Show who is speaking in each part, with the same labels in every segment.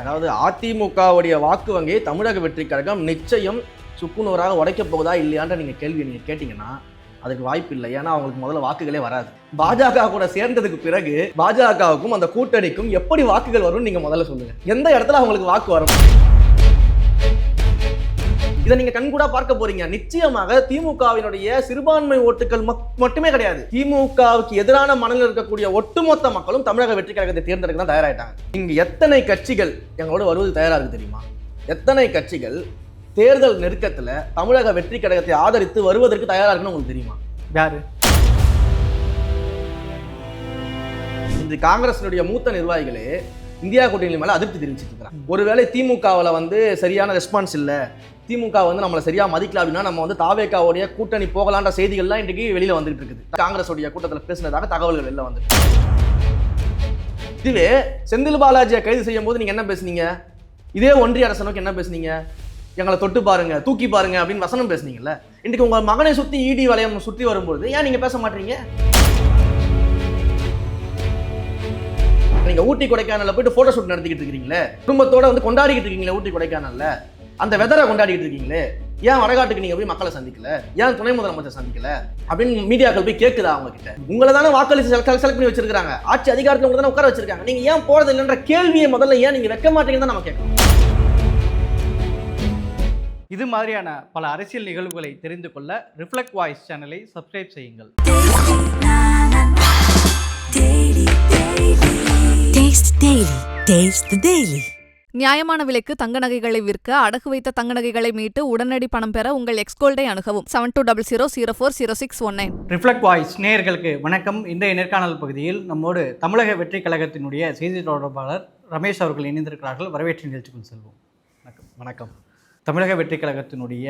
Speaker 1: அதாவது அதிமுகவுடைய வாக்கு வங்கியை தமிழக வெற்றி கழகம் நிச்சயம் சுக்குநூறாக உடைக்க போகுதா இல்லையான்ற நீங்கள் கேள்வி நீங்கள் கேட்டிங்கன்னா அதுக்கு வாய்ப்பு இல்லை. ஏன்னா அவங்களுக்கு முதல்ல வாக்குகளே வராது. பாஜக கூட சேர்ந்ததுக்கு பிறகு பாஜகவுக்கும் அந்த கூட்டணிக்கும் எப்படி வாக்குகள் வரும்னு நீங்கள் முதல்ல சொல்லுங்கள் எந்த இடத்துல அவங்களுக்கு வாக்கு வரும்? இதை நீங்க கண்கூடா பார்க்க போறீங்க. நிச்சயமாக திமுகவினுடைய சிறுபான்மை ஓட்டுகள் மட்டுமே கிடையாது. திமுகவுக்கு எதிரான மனநிலை இருக்கக்கூடிய ஒட்டுமொத்த மக்களும் தமிழக வெற்றி கழகத்தை தேர்ந்தெடுக்க தான் தயாராயிட்டாங்க. இங்க எத்தனை கட்சிகள் எங்களோட வருவது தயாரா இருக்கு தெரியுமா? எத்தனை கட்சிகள் தேர்தல் நெருக்கத்துல தமிழக வெற்றி கழகத்தை ஆதரித்து வருவதற்கு தயாரா இருக்குன்னு உங்களுக்கு தெரியுமா?
Speaker 2: யாரு?
Speaker 1: இன்று காங்கிரசினுடைய மூத்த நிர்வாகிகளே இந்தியா கூட்டணி மேல அதிருப்தி தெரிவிச்சிட்டு இருக்கிறாங்க. ஒருவேளை திமுகவுல வந்து சரியான ரெஸ்பான்ஸ் இல்ல. திமுக வந்து நம்மளை சரியாக மதிக்கல அப்படின்னா நம்ம வந்து தாவேக்காவுடைய கூட்டணி போகலான்ற செய்திகள்லாம் இன்றைக்கு வெளியில் வந்துட்டு இருக்குது. காங்கிரஸுடைய கூட்டத்தில் பேசினதாக தகவல்கள் வெளில வந்து இதுவே செந்தில் பாலாஜியை கைது செய்யும் போது நீங்கள் என்ன பேசுனீங்க? இதே ஒன்றிய அரசை நோக்கி என்ன பேசுனீங்க? எங்களை தொட்டு பாருங்க தூக்கி பாருங்க அப்படின்னு வசனம் பேசுனீங்கல்ல? இன்றைக்கு உங்கள் மகனை சுற்றி இடி வளையம் சுற்றி வரும்போது ஏன் நீங்கள் பேச மாட்டீங்க? நீங்க ஊட்டி கொடைக்கானலில் போயிட்டு போட்டோ ஷூட் நடத்திக்கிட்டு இருக்கீங்களே குடும்பத்தோட வந்து கொண்டாடிக்கிட்டு இருக்கீங்களே ஊட்டி கொடைக்கானல்ல? அந்த வெதரை கொண்டாடிக்கிட்டு இருக்கீங்களே? ஏன் வடகாட்டுக்கு நீங்க போய் மக்களை சந்திக்கல? ஏன் துணை முதலமைச்சர் சந்திக்கல? அப்படின்னு மீடியாக்கள் போய் கேட்குதா அவங்க கிட்ட உங்களை தானே வாக்களிச்சு செலக்ட் செலக்ட் பண்ணி வச்சிருக்காங்க ஆட்சி அதிகாரத்தில் உங்களை தானே உட்கார வச்சிருக்காங்க. நீங்க ஏன் போறது இல்லைன்ற கேள்வியை முதல்ல ஏன் நீங்க வைக்க மாட்டீங்கன்னு தான் நம்ம கேட்கணும்.
Speaker 2: இது மாதிரியான பல அரசியல் நிகழ்வுகளை தெரிந்து கொள்ள ரிஃப்ளெக்ட் வாய்ஸ் சேனலை சப்ஸ்கிரைப் செய்யுங்கள்.
Speaker 3: Taste Daily. Taste the Daily.
Speaker 4: நியாயமான விலைக்கு தங்க நகைகளை விற்க அடகு வைத்த தங்க நகைகளை மீட்டு உடனடி பணம் பெற உங்கள் எக்ஸ்கோல்டை அணுகவும். Seven two double zero zero four zero six one nine
Speaker 2: reflect voice நேயர்களுக்கு வணக்கம். இன்றைய நேர்காணல் பகுதியில் நம்மோடு தமிழக வெற்றி கழகத்தினுடைய செய்தி தொடர்பாளர் ரமேஷ் அவர்கள் இணைந்திருக்கிறார்கள். வரவேற்று நிகழ்ச்சிக்குள் செல்வோம். வணக்கம்.
Speaker 1: வணக்கம்.
Speaker 2: தமிழக வெற்றி கழகத்தினுடைய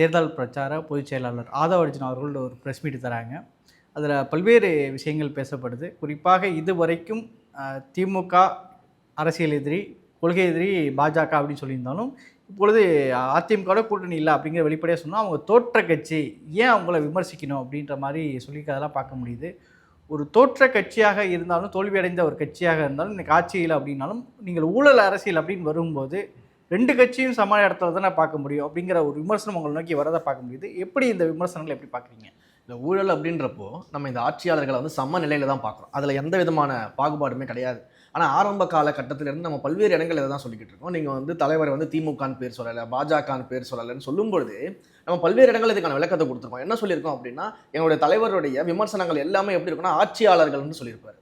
Speaker 2: தேர்தல் பிரச்சார பொதுச் செயலாளர் ஆதவ அர்ஜுன் அவர்கள் ஒரு ப்ரெஸ் மீட் தராங்க. அதில் பல்வேறு விஷயங்கள் பேசப்படுது. குறிப்பாக இதுவரைக்கும் திமுக அரசியல் எதிரி கொள்கை எதிரி பாஜக அப்படின்னு சொல்லியிருந்தாலும் இப்பொழுது அதிமுகவோட கூட்டணி இல்லை அப்படிங்கிற வெளிப்படையாக சொன்னால் அவங்க தோற்ற கட்சி ஏன் அவங்கள விமர்சிக்கணும் அப்படின்ற மாதிரி சொல்லிக்கிறதெல்லாம் பார்க்க முடியுது. ஒரு தோற்ற கட்சியாக இருந்தாலும் தோல்வியடைந்த ஒரு கட்சியாக இருந்தாலும் இன்னைக்கு ஆட்சியில் அப்படின்னாலும் நீங்கள் ஊழல் அரசியல் அப்படின்னு வரும்போது ரெண்டு கட்சியும் சம இடத்துல தானே பார்க்க முடியும் அப்படிங்கிற ஒரு விமர்சனம் உங்களை நோக்கி வரதை பார்க்க முடியுது. எப்படி இந்த விமர்சனங்களை எப்படி பார்க்குறீங்க?
Speaker 1: இந்த ஊழல் அப்படின்றப்போ நம்ம இந்த ஆட்சியாளர்களை வந்து சம நிலையில் தான் பார்க்குறோம். அதில் எந்த விதமான பாகுபாடுமே கிடையாது. ஆனால் ஆரம்ப காலகட்டத்திலிருந்து நம்ம பல்வேறு இடங்கள் இதை தான் சொல்லிக்கிட்டு இருக்கோம். நீங்கள் வந்து தலைவர் வந்து திமுகன்னு பேர் சொல்லலை பாஜகன்னு பேர் சொல்லலைன்னு சொல்லும்பொழுது நம்ம பல்வேறு இடங்கள் இதுக்கான விளக்கத்தை கொடுத்துருக்கோம் என்ன சொல்லியிருக்கோம் அப்படின்னா எங்களுடைய தலைவருடைய விமர்சனங்கள் எல்லாமே எப்படி இருக்குன்னா ஆட்சியாளர்கள்னு சொல்லியிருப்பார்.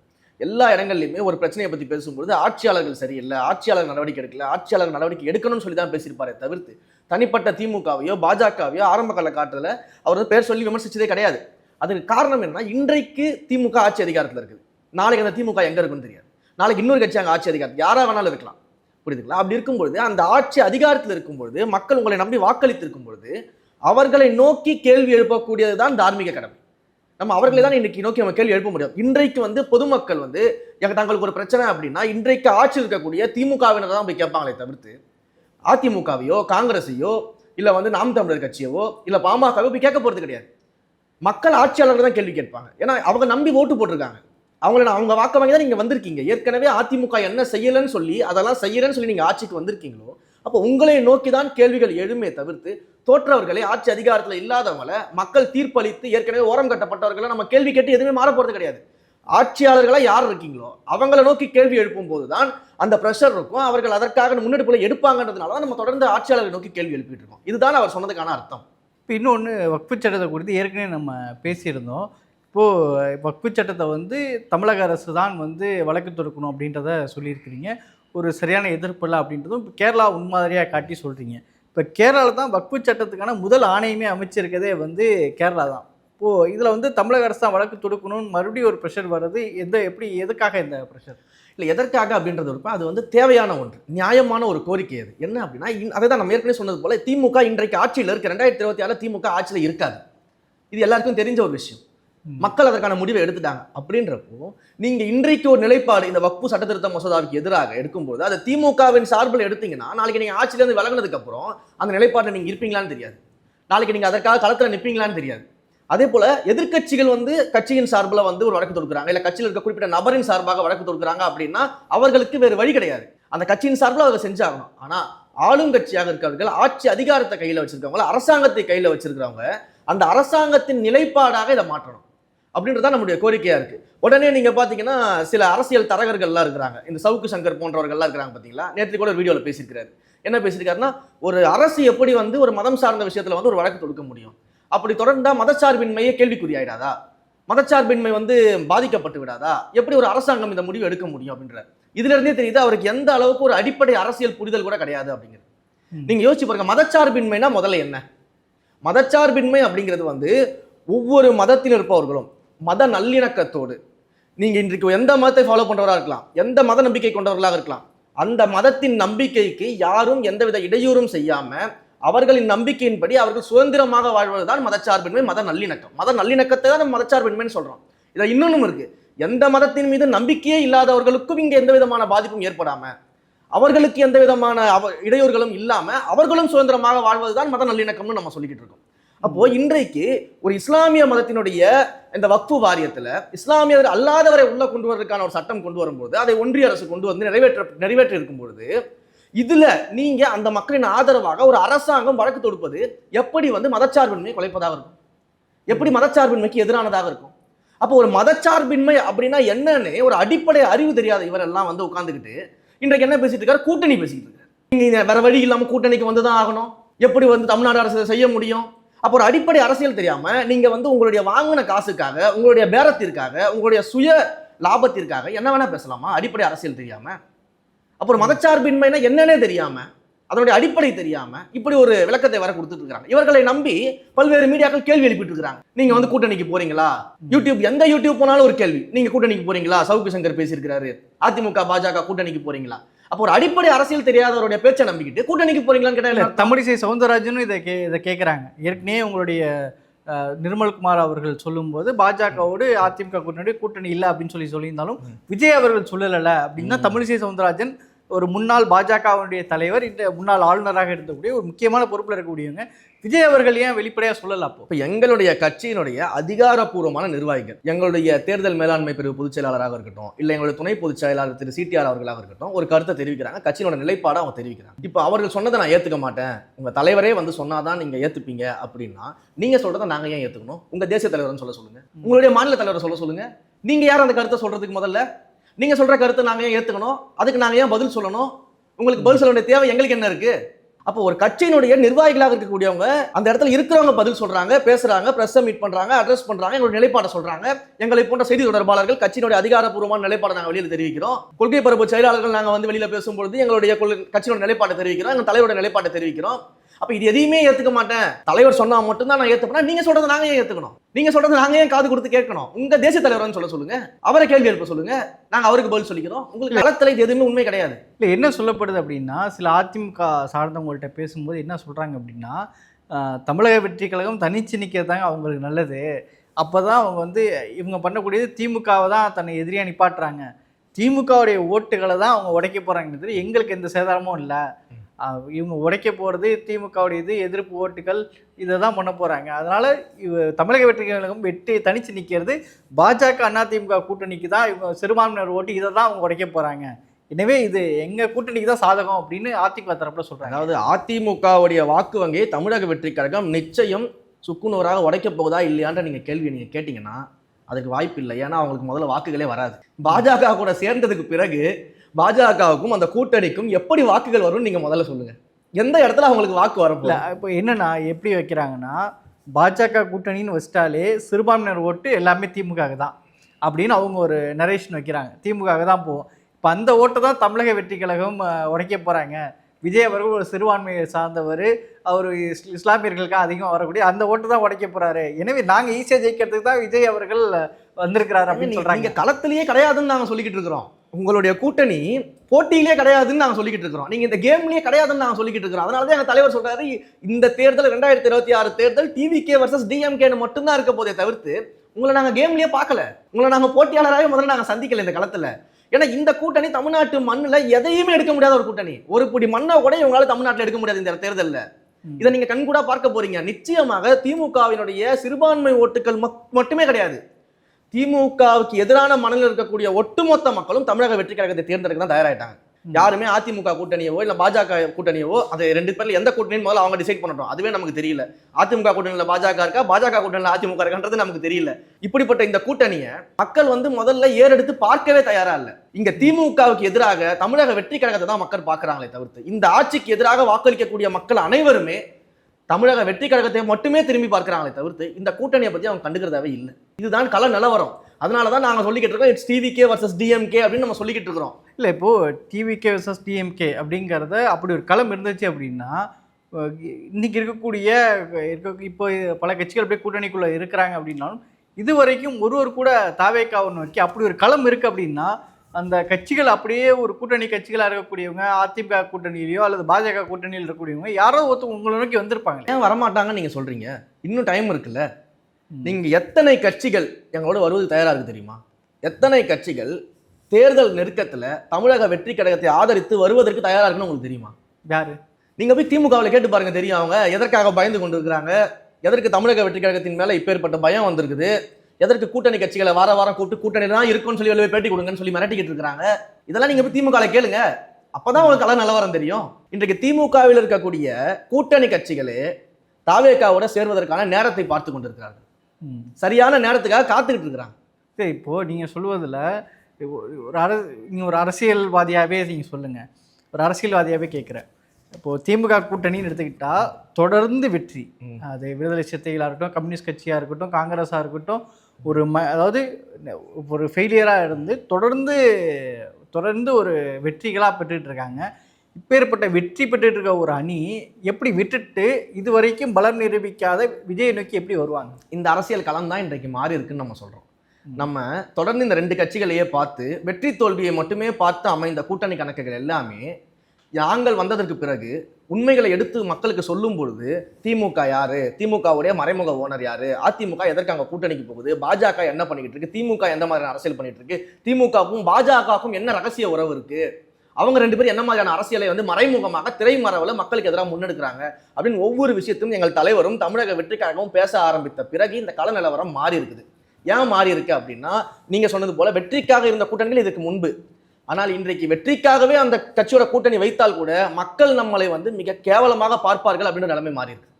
Speaker 1: எல்லா இடங்கள்லையுமே ஒரு பிரச்சனையை பற்றி பேசும்பொழுது ஆட்சியாளர்கள் சரியில்லை ஆட்சியாளர் நடவடிக்கை எடுக்கல ஆட்சியாளர் நடவடிக்கை எடுக்கணும்னு சொல்லி தான் பேசியிருப்பாரே தவிர்த்து தனிப்பட்ட திமுகவையோ பாஜகவையோ ஆரம்ப கால காலத்தில் அவர் வந்து பேர் சொல்லி விமர்சித்ததே கிடையாது. அதுக்கு காரணம் என்ன இன்றைக்கு திமுக ஆட்சி அதிகாரத்தில் இருக்குது. நாளைக்கு அந்த திமுக எங்கே இருக்குன்னு தெரியாது. நாளைக்கு இன்னொரு கட்சி அங்கே ஆட்சி அதிகாரத்தில் யாராக வேணாலும் இருக்கலாம். புரியுதுங்களா? அப்படி இருக்கும்பொழுது அந்த ஆட்சி அதிகாரத்தில் இருக்கும்பொழுது மக்கள் உங்களை நம்பி வாக்களித்திருக்கும் பொழுது அவர்களை நோக்கி கேள்வி எழுப்பக்கூடியது தான் தார்மீக கடமை. நம்ம அவர்களை தான் இன்னைக்கு நோக்கி நம்ம கேள்வி எழுப்ப முடியும். இன்றைக்கு வந்து பொதுமக்கள் வந்து எங்க தங்களுக்கு ஒரு பிரச்சனை அப்படின்னா இன்றைக்கு ஆட்சி இருக்கக்கூடிய திமுகவினர் தான் போய் கேட்பாங்களே தவிர்த்து அதிமுகவையோ காங்கிரஸையோ இல்லை வந்து நாம் தமிழர் கட்சியவோ இல்லை பாமகவோ போய் கேட்க போகிறது கிடையாது. மக்கள் ஆட்சியாளர்கள் தான் கேள்வி கேட்பாங்க. ஏன்னா அவங்க நம்பி ஓட்டு போட்டிருக்காங்க. அவங்கள நான் அவங்க வாக்க வாங்கி தான் நீங்கள் வந்திருக்கீங்க. ஏற்கனவே அதிமுக என்ன செய்யலைன்னு சொல்லி அதெல்லாம் செய்யலைன்னு சொல்லி நீங்கள் ஆட்சிக்கு வந்திருக்கீங்களோ அப்போ உங்களை நோக்கி தான் கேள்விகள் எழுமே தவிர்த்து தோற்றவர்களை ஆட்சி அதிகாரத்தில் இல்லாதவங்கள மக்கள் தீர்ப்பளித்து ஏற்கனவே ஓரம் கட்டப்பட்டவர்களை நம்ம கேள்வி கேட்டு எதுவுமே மாற கிடையாது. ஆட்சியாளர்களாக யார் இருக்கீங்களோ அவங்கள நோக்கி கேள்வி எழுப்பும் போது தான் அந்த ப்ரெஷர் இருக்கும். அவர்கள் அதற்காக முன்னெடுப்புல எடுப்பாங்கன்றதுனால தான் நம்ம தொடர்ந்து ஆட்சியாளர்களை நோக்கி கேள்வி எழுப்பிட்டு இருக்கோம். இதுதான் அவர் சொன்னதுக்கான அர்த்தம்.
Speaker 2: இப்போ இன்னொன்று வக்ஃபு சட்டத்தை குறித்து ஏற்கனவே நம்ம பேசியிருந்தோம். இப்போது வக்ஃபு சட்டத்தை வந்து தமிழக அரசு தான் வந்து வழக்கு தொடுக்கணும் அப்படின்றத சொல்லியிருக்கிறீங்க. ஒரு சரியான எதிர்ப்பு இல்லை அப்படின்றதும் இப்போ கேரளா உண்மாதிரியாக காட்டி சொல்கிறீங்க இப்போ கேரளாவில் தான் வக்ஃபு சட்டத்துக்கான முதல் ஆணையமே அமைச்சிருக்கதே வந்து கேரளா தான். இப்போது இதில் வந்து தமிழக அரசு தான் வழக்கு தொடுக்கணும்னு மறுபடியும் ஒரு ப்ரெஷர் வர்றது எந்த எப்படி எதுக்காக இந்த ப்ரெஷர்
Speaker 1: இல்லை எதற்காக அப்படின்றது இருப்பா அது வந்து தேவையான ஒன்று நியாயமான ஒரு கோரிக்கை அது. என்ன அப்படின்னா அதை தான் நம்ம ஏற்கனவே சொன்னது போல் திமுக இன்றைக்கு ஆட்சியில் இருக்குது ரெண்டாயிரத்தி இருபத்தி ஆறில் திமுக ஆட்சியில் இருக்காது. இது எல்லாருக்கும் தெரிஞ்ச ஒரு விஷயம். மக்கள் அதற்கான முடிவை எடுத்துட்டாங்க. அப்படின்றப்போ நீங்க இன்றைக்கு ஒரு நிலைப்பாடு இந்த வக்பு சட்டத்திருத்த மசோதாவுக்கு எதிராக எடுக்கும்போது அதை திமுகவின் சார்பில் எடுத்தீங்கன்னா நாளைக்கு நீங்க ஆட்சியிலேருந்து விலகினதுக்கு அப்புறம் அந்த நிலைப்பாட்டில் நீங்க இருப்பீங்களான்னு தெரியாது. நாளைக்கு நீங்க அதற்காக களத்தில் நிற்பீங்களான்னு தெரியாது. அதே போல எதிர்க்கட்சிகள் வந்து கட்சியின் சார்பில் வந்து ஒரு வழக்கு தொடுக்கிறாங்க. இல்லை கட்சியில் இருக்க குறிப்பிட்ட நபரின் சார்பாக வழக்கு தொடுக்கிறாங்க அப்படின்னா அவர்களுக்கு வேறு வழி கிடையாது. அந்த கட்சியின் சார்பில் அவங்க செஞ்சாகணும். ஆளும் ஆளுங்கட்சியாக இருக்கிறவர்கள் ஆட்சி அதிகாரத்தை கையில் வச்சிருக்கவங்க அரசாங்கத்தை கையில் வச்சிருக்கிறவங்க அந்த அரசாங்கத்தின் நிலைப்பாடாக இதை மாற்றணும். அப்படின்றதான் நம்முடைய கோரிக்கையா இருக்கு. உடனே நீங்க பாத்தீங்கன்னா சில அரசியல் தரகர்கள்லாம் இருக்கிறாங்க. இந்த சவுக்கு சங்கர் போன்றவர்கள்லாம் இருக்கிறாங்க பாத்தீங்களா? நேற்று கூட ஒரு வீடியோல பேசியிருக்காரு என்ன பேசியிருக்காருன்னா ஒரு அரசு எப்படி வந்து ஒரு மதம் சார்ந்த விஷயத்துல வந்து ஒரு வழக்கு தொடுக்க முடியும்? அப்படி தொடர்ந்தா மதச்சார்பின்மையே கேள்விக்குறியாயிடாதா? மதச்சார்பின்மை வந்து பாதிக்கப்பட்டு விடாதா? எப்படி ஒரு அரசாங்கம் இந்த முடிவு எடுக்க முடியும் அப்படின்றார் இதுல இருந்தே தெரியுது அவருக்கு எந்த அளவுக்கு ஒரு அடிப்படை அரசியல் புரிதல் கூட கிடையாது அப்படிங்கிறது.
Speaker 2: ம்.
Speaker 1: நீங்க யோசிச்சு பாருங்க மதச்சார்பின்மைனா முதல்ல என்ன? மதச்சார்பின்மை அப்படிங்கிறது வந்து ஒவ்வொரு மதத்தில் இருப்பவர்களும் மத நல்லிணக்கத்தோடு. நீங்கள் இன்றைக்கு எந்த மதத்தை ஃபாலோ பண்ணுறவராக இருக்கலாம். எந்த மத நம்பிக்கை கொண்டவர்களாக இருக்கலாம். அந்த மதத்தின் நம்பிக்கைக்கு யாரும் எந்தவித இடையூறும் செய்யாமல் அவர்களின் நம்பிக்கையின்படி அவர்கள் சுதந்திரமாக வாழ்வது தான் மதச்சார்பின்மை மத நல்லிணக்கம். மத நல்லிணக்கத்தை தான் நம்ம மதச்சார்பின்மைன்னு சொல்கிறோம் இதில் இன்னொன்னும் இருக்குது எந்த மதத்தின் மீது நம்பிக்கையே இல்லாதவர்களுக்கும் இங்கே எந்த விதமான பாதிப்பும் ஏற்படாமல் அவர்களுக்கு எந்த விதமான அவ இடையூறுகளும் இல்லாமல் அவர்களும் சுதந்திரமாக வாழ்வது தான் மத நல்லிணக்கம்னு நம்ம சொல்லிக்கிட்டு இருக்கோம். அப்போ இன்றைக்கு ஒரு இஸ்லாமிய மதத்தினுடைய இந்த வக்ஃபு வாரியத்தில் இஸ்லாமியர் அல்லாதவரை உள்ள கொண்டு வரதுக்கான ஒரு சட்டம் கொண்டு வரும்போது அதை ஒன்றிய அரசு கொண்டு வந்து நிறைவேற்ற நிறைவேற்றி இருக்கும்பொழுது இதுல நீங்க அந்த மக்களின் ஆதரவாக ஒரு அரசாங்கம் வழக்கு தொடுப்பது எப்படி வந்து மதச்சார்பின்மை குலைப்பதாக இருக்கும்? எப்படி மதச்சார்பின்மைக்கு எதிரானதாக இருக்கும்? அப்போ ஒரு மதச்சார்பின்மை அப்படின்னா என்னன்னு ஒரு அடிப்படை அறிவு தெரியாத இவரெல்லாம் வந்து உட்காந்துக்கிட்டு இன்றைக்கு என்ன பேசிட்டு இருக்காரு? கூட்டணி பேசிட்டு இருக்காரு. நீங்க வேற வழி இல்லாம கூட்டணிக்கு வந்து தான் ஆகணும். எப்படி வந்து தமிழ்நாடு அரசு செய்ய முடியும்? அப்போ ஒரு அடிப்படை அரசியல் தெரியாம நீங்க வந்து உங்களுடைய வாங்கின காசுக்காக உங்களுடைய பேரத்திற்காக உங்களுடைய சுய லாபத்திற்காக என்ன வேணா பேசலாமா? அடிப்படை அரசியல் தெரியாம. அப்போ ஒரு மதச்சார்பின்மைனா என்னன்னே தெரியாம அதனுடைய அடிப்படை தெரியாம இப்படி ஒரு விளக்கத்தை வர கொடுத்துட்டு இருக்காங்க இவர்களை நம்பி பல்வேறு மீடியாக்கள் கேள்வி எழுப்பிட்டு இருக்காங்க நீங்க வந்து கூட்டணிக்கு போறீங்களா? யூடியூப் எந்த யூடியூப் போனாலும் ஒரு கேள்வி. நீங்க கூட்டணிக்கு போறீங்களா? சவுக்கு சங்கர் பேசியிருக்கிறாரு. அதிமுக பாஜக கூட்டணிக்கு போறீங்களா? அப்போ ஒரு அடிப்படை அரசியல் தெரியாதவருடைய பேச்சை நம்பிக்கிட்டு கூட்டணிக்கு போறீங்களான்னு
Speaker 2: இல்ல
Speaker 1: கேட்டா
Speaker 2: தமிழிசை சவுந்தரராஜனும் இதை கே இதை கேட்குறாங்க ஏற்கனவே உங்களுடைய நிர்மல்குமார் அவர்கள் சொல்லும்போது பாஜகவோடு அதிமுக கூட்டணி கூட்டணி இல்லை அப்படின்னு சொல்லி சொல்லியிருந்தாலும் விஜய் அவர்கள் சொல்லலை அப்படின்னா தமிழிசை சவுந்தரராஜன் ஒரு முன்னாள் பாஜகவுடைய தலைவர் இந்த முன்னாள் ஆளுநராக இருக்கக்கூடிய ஒரு முக்கியமான பொறுப்பில் இருக்கக்கூடியவங்க விஜய் அவர்கள் ஏன் வெளிப்படையாக சொல்லலை அப்போ?
Speaker 1: இப்போ எங்களுடைய கட்சியினுடைய அதிகாரப்பூர்வமான நிர்வாகிகள் எங்களுடைய தேர்தல் மேலாண்மை பிரிவு பொதுச் செயலாளராக இருக்கட்டும் இல்லை எங்களுடைய துணை பொதுச் செயலாளர் திரு சிடிஆர் அவர்களாக இருக்கட்டும் ஒரு கருத்தை தெரிவிக்கிறாங்க. கட்சியினோட நிலைப்பாடை அவங்க தெரிவிக்கிறாங்க. இப்போ அவர்கள் சொன்னதை நான் ஏற்றுக்க மாட்டேன். உங்க தலைவரே வந்து சொன்னாதான் நீங்க ஏத்துப்பீங்க அப்படின்னா நீங்க சொல்றதை நாங்க ஏன் ஏத்துக்கணும்? உங்க தேசிய தலைவர்னு சொல்ல சொல்லுங்க. உங்களுடைய மாநில தலைவரை சொல்ல சொல்லுங்க. நீங்க யார் அந்த கருத்தை சொல்றதுக்கு முதல்ல? நீங்க சொல்ற கருத்தை நாங்க ஏன் ஏத்துக்கணும்? அதுக்கு நாங்க ஏன் பதில் சொல்லணும்? உங்களுக்கு பதில் சொல்ல வேண்டிய தேவை எங்களுக்கு என்ன இருக்கு? அப்போ ஒரு கட்சியினுடைய நிர்வாகிகளாக இருக்கக்கூடியவங்க அந்த இடத்துல இருக்கிறவங்க பதில் சொல்றாங்க பேசுறாங்க பிரஸ் மீட் பண்றாங்க அட்ரஸ் பண்றாங்க எங்களுடைய நிலைப்பாடை சொல்றாங்க. எங்களை போன்ற செய்தி தொடர்பாளர்கள் கட்சியினுடைய அதிகாரப்பூர்வமான நிலைப்பாடை நாங்கள் வெளியில் தெரிவிக்கிறோம். கொள்கை பரப்பு செயலாளர்கள் நாங்கள் வந்து வெளியில பேசும்பொழுது எங்களுடைய கொள்- கட்சியோட நிலைப்பாட்டை தெரிவிக்கிறோம். எங்கள் தலைவரோட நிலைப்பாட்டை தெரிவிக்கிறோம். அப்ப இது எதையுமே ஏத்துக்க மாட்டேன். தலைவர் சொன்னா மட்டும்தான் நான் ஏத்துப்பேன்? நீங்க சொல்கிறத நாங்க ஏன் ஏத்துக்கணும்? நீங்க சொல்றதை நாங்க ஏன் காது கொடுத்து கேட்கணும்? உங்க தேசிய தலைவர்னு சொல்ல சொல்லுங்க. அவரை கேள்வி எழுப்ப சொல்லுங்க. நாங்க அவருக்கு பதில் சொல்லிக்கிறோம். உங்களுக்கு களத்துல இது எதுவுமே உண்மை கிடையாது.
Speaker 2: இல்லை என்ன சொல்லப்படுது அப்படின்னா சில அதிமுக சார்ந்தவங்கள்ட்ட பேசும்போது என்ன சொல்கிறாங்க அப்படின்னா தமிழக வெற்றி கழகம் தனிச்சு நிற்கிறது தாங்க அவங்களுக்கு நல்லது. அப்போ தான் அவங்க வந்து இவங்க பண்ணக்கூடியது திமுகவை தான் தன்னை எதிரியாக நிப்பாட்டுறாங்க. திமுகவுடைய ஓட்டுகளை தான் அவங்க உடைக்க போகிறாங்க தெரியும் எங்களுக்கு எந்த சேதாரமும் இல்லை. இவங்க உடைக்க போகிறது திமுகவுடைய இது எதிர்ப்பு ஓட்டுகள் இதை தான் பண்ண போகிறாங்க அதனால் இவ தமிழக வெற்றி கழகம் வெற்றி நிற்கிறது பாஜக அதிமுக கூட்டணிக்கு தான் இவங்க சிறுபான்மையினர் ஓட்டு இதை தான் அவங்க உடைக்க போகிறாங்க எனவே இது எங்கள் கூட்டணிக்கு தான் சாதகம் அப்படின்னு அதிமுக தரப்பில் சொல்கிறாங்க
Speaker 1: அதாவது அதிமுகவுடைய வாக்கு வங்கியை தமிழக வெற்றி கழகம் நிச்சயம் சுக்குநூறாக உடைக்க போகுதா இல்லையான்ற நீங்கள் கேள்வி நீங்கள் கேட்டிங்கன்னா அதுக்கு வாய்ப்பு இல்லை. ஏன்னா அவங்களுக்கு முதல்ல வாக்குகளே வராது. பாஜக கூட சேர்ந்ததுக்கு பிறகு பாஜகவுக்கும் அந்த கூட்டணிக்கும் எப்படி வாக்குகள் வரும்னு நீங்க முதல்ல சொல்லுங்க. எந்த இடத்துல அவங்களுக்கு வாக்கு வரப்போகுது
Speaker 2: இப்போ என்னன்னா எப்படி வைக்கிறாங்கன்னா பாஜக கூட்டணின்னு வச்சிட்டாலே சிறுபான்மையினர் ஓட்டு எல்லாமே திமுக தான் அப்படின்னு அவங்க ஒரு நரேஷன் வைக்கிறாங்க. திமுக தான் போகும். இப்போ அந்த ஓட்டை தான் தமிழக வெற்றி கழகம் உடைக்க போறாங்க. விஜய் அவர்கள் ஒரு சிறுபான்மையை சார்ந்தவர். அவர் இஸ்- இஸ்லாமியர்களுக்காக அதிகம் வரக்கூடிய அந்த ஓட்டு தான் உடைக்க போறாரு. எனவே நாங்க ஈஸியாக ஜெயிக்கிறதுக்கு தான் விஜய் அவர்கள் வந்திருக்கிறாரு அப்படின்னு சொல்றாங்க.
Speaker 1: நீங்க களத்திலேயே கிடையாதுன்னு நாங்க சொல்லிக்கிட்டு இருக்கிறோம். உங்களுடைய கூட்டணி போட்டியிலே கிடையாதுன்னு நாங்க சொல்லிக்கிட்டு இருக்கிறோம். நீங்க இந்த கேம்லயே கிடையாதுன்னு நாங்க சொல்லிக்கிட்டு இருக்கிறோம். அதனால தான் எங்க தலைவர் சொல்றாரு இந்த தேர்தல் ரெண்டாயிரத்தி இருபத்தி ஆறு தேர்தல் டிவிகே வர்சஸ் டிஎம்கேன்னு மட்டும்தான் இருக்க போதே தவிர்த்து உங்களை நாங்க கேம்லயே பார்க்கல. உங்களை நாங்க போட்டியாளராகவே முதல்ல நாங்க சந்திக்கல இந்த களத்துல. ஏன்னா இந்த கூட்டணி தமிழ்நாட்டு மண்ணுல எதையுமே எடுக்க முடியாத ஒரு கூட்டணி. ஒரு புடி மண்ணை கூட இவங்களால தமிழ்நாட்டுல எடுக்க முடியாது இந்த தேர்தல்ல. இதை நீங்க கண்கூடா பார்க்க போறீங்க. நிச்சயமாக திமுகவினுடைய சிறுபான்மை ஓட்டுகள் மட்- மட்டுமே கிடையாது. திமுகவுக்கு எதிரான மனநிலை இருக்கக்கூடிய ஒட்டுமொத்த மக்களும் தமிழக வெற்றி கழகத்தை தேர்ந்தெடுக்க தான் தயாராயிட்டாங்க. யாருமே அதிமுக கூட்டணியவோ இல்லை பாஜக கூட்டணியவோ அது ரெண்டு பேர்ல எந்த கூட்டணியும் முதல்ல அவங்க டிசைட் பண்ணட்டும். அதுவே நமக்கு தெரியல. அதிமுக கூட்டணியில் பாஜக இருக்கா பாஜக கூட்டணியில் அதிமுக இருக்கான்றது நமக்கு தெரியல. இப்படிப்பட்ட இந்த கூட்டணியை மக்கள் வந்து முதல்ல ஏறெடுத்து பார்க்கவே தயாரா இல்லை. இங்க திமுகவுக்கு எதிராக தமிழக வெற்றி கழகத்தை தான் மக்கள் பார்க்குறாங்களே தவிர்த்து. இந்த ஆட்சிக்கு எதிராக வாக்களிக்கக்கூடிய மக்கள் அனைவருமே தமிழக வெற்றி கழகத்தை மட்டுமே திரும்பி பார்க்குறாங்களே தவிர்த்து இந்த கூட்டணியை பத்தி அவங்க கண்டுக்கிறதாவே இல்லை. இதுதான் கள நிலவரம். அதனால தான் நாங்க சொல்லிக்கிட்டு இருக்கோம் இட்ஸ் டிவிகே வர்சஸ் டிஎம்கே அப்படின்னு நம்ம சொல்லிக்கிட்டு இருக்கிறோம்.
Speaker 2: இல்லை இப்போது டிவிகே vs டிஎம்கே அப்படிங்கிறத அப்படி ஒரு களம் இருந்துச்சு அப்படின்னா அஹ் இன்னைக்கு இருக்கக்கூடிய இருக்க இப்போ பல கட்சிகள் அப்படியே கூட்டணிக்குள்ளே இருக்கிறாங்க அப்படின்னாலும் இது வரைக்கும் ஒருவர் கூட தாவேக்காவை நோக்கி அப்படி ஒரு களம் இருக்குது அப்படின்னா அந்த கட்சிகள் அப்படியே ஒரு கூட்டணி கட்சிகளாக இருக்கக்கூடியவங்க அதிமுக கூட்டணியிலையோ அல்லது பாஜக கூட்டணியில் இருக்கக்கூடியவங்க யாரோ ஒருத்தர் உங்களை நோக்கி வந்திருப்பாங்களே.
Speaker 1: ஏன் வரமாட்டாங்கன்னு நீங்க சொல்றீங்க? இன்னும் டைம் இருக்குல்ல? நீங்க எத்தனை கட்சிகள் எங்களோட வருவதுக்கு தயாரா இருக்கு தெரியுமா? எத்தனை கட்சிகள் தேர்தல் நெருக்கத்துல தமிழக வெற்றி கழகத்தை ஆதரித்து வருவதற்கு தயாரா இருக்குன்னு உங்களுக்கு தெரியுமா?
Speaker 2: யாரு?
Speaker 1: நீங்க போய் திமுகவில் கேட்டு பாருங்க தெரியும் அவங்க. எதற்காக பயந்து கொண்டு இருக்கிறாங்க எதற்கு தமிழக வெற்றி கழகத்தின் மேல இப்பேற்பட்ட பயம் வந்திருக்குது? எதற்கு கூட்டணி கட்சிகளை வார வாரம் கூப்பிட்டு கூட்டணி தான் இருக்கும்னு சொல்லி வெளியே பேட்டி கொடுங்கன்னு சொல்லி மிரட்டிக்கிட்டு இருக்காங்க இதெல்லாம் நீங்க போய் திமுகவில் கேளுங்க. அப்பதான் உங்களுக்கு கல நிலவரம் தெரியும். இன்றைக்கு திமுகவில் இருக்கக்கூடிய கூட்டணி கட்சிகளே தாவேக்காவோட சேர்வதற்கான நேரத்தை பார்த்து கொண்டிருக்கிறார்கள். சரியான நேரத்துக்காக காத்துக்கிட்டு இருக்கிறாங்க.
Speaker 2: சரி இப்போது நீங்கள் சொல்லுவதில் ஒரு அர நீங்கள் ஒரு அரசியல்வாதியாகவே நீங்கள் சொல்லுங்கள் ஒரு அரசியல்வாதியாகவே கேட்குறேன் இப்போது திமுக கூட்டணின்னு எடுத்துக்கிட்டால் தொடர்ந்து வெற்றி. அது விடுதலை சிறுத்தைகளாக இருக்கட்டும் கம்யூனிஸ்ட் கட்சியாக இருக்கட்டும் காங்கிரஸாக இருக்கட்டும் ஒரு ம அதாவது ஒரு ஃபெயிலியராக இருந்து தொடர்ந்து தொடர்ந்து ஒரு வெற்றிகளாக பெற்றுட்டு இருக்காங்க. இப்பேற்பட்ட வெற்றி பெற்றுட்டு இருக்க ஒரு அணி எப்படி விட்டுட்டு இது வரைக்கும் பலம் நிரூபிக்காத விஜயை நோக்கி எப்படி வருவாங்க?
Speaker 1: இந்த அரசியல் களம் தான் இன்றைக்கு மாறி இருக்குன்னு நம்ம சொல்றோம். நம்ம தொடர்ந்து இந்த ரெண்டு கட்சிகளையே பார்த்து வெற்றி தோல்வியை மட்டுமே பார்த்து அமைந்த கூட்டணி கணக்குகள் எல்லாமே நாங்கள் வந்ததற்கு பிறகு உண்மைகளை எடுத்து மக்களுக்கு சொல்லும் பொழுது திமுக யாரு? திமுகவுடைய மறைமுக ஓனர் யாரு? அதிமுக எதற்கு அங்க கூட்டணிக்கு போகுது? பாஜக என்ன பண்ணிக்கிட்டு இருக்கு? திமுக எந்த மாதிரியான அரசியல் பண்ணிட்டு இருக்கு? திமுகவுக்கும் பாஜகவுக்கும் என்ன ரகசிய உறவு இருக்கு? அவங்க ரெண்டு பேரும் என்ன மாதிரியான அரசியலை வந்து மறைமுகமாக திரைமறைவுல மக்களுக்கு எதிராக முன்னெடுக்கிறாங்க அப்படின்னு ஒவ்வொரு விஷயத்தையும் எங்கள் தலைவரும் தமிழக வெற்றிக்காகவும் பேச ஆரம்பித்த பிறகு இந்த கள நிலவரம் மாறி இருக்குது. ஏன் மாறி இருக்கு அப்படின்னா நீங்க சொன்னது போல வெற்றிக்காக இருந்த கூட்டணிகள் இதுக்கு முன்பு. ஆனால் இன்றைக்கு வெற்றிக்காகவே அந்த கட்சியோட கூட்டணி வைத்தால் கூட மக்கள் நம்மளை வந்து மிக கேவலமாக பார்ப்பார்கள் அப்படின்னு நிலைமை மாறி இருக்கு.